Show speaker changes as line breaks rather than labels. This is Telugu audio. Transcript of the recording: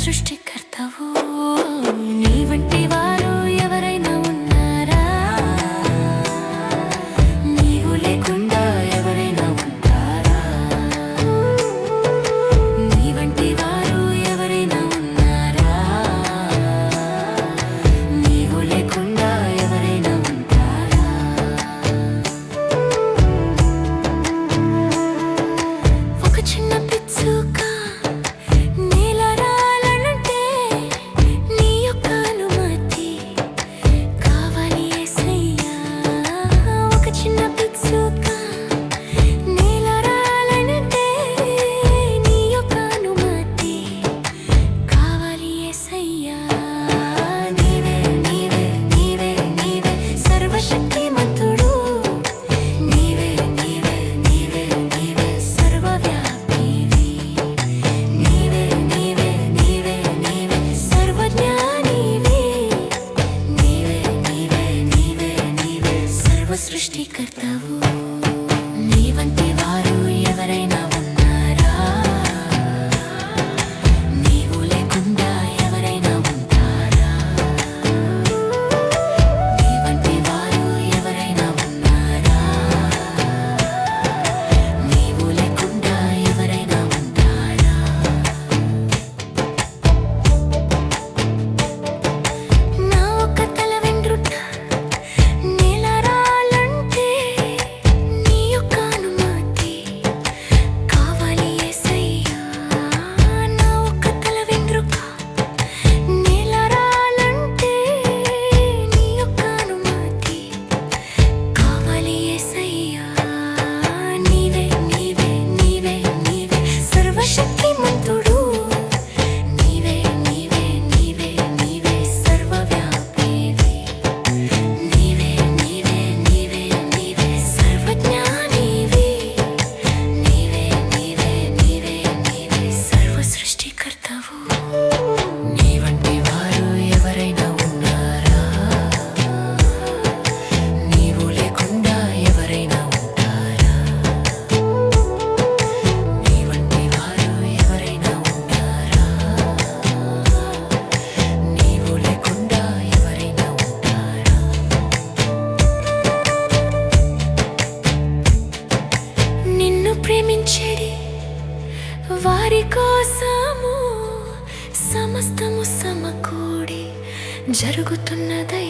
सृष्टि సృష్టికర్తవు. నీవంతే జరుగుతున్నదై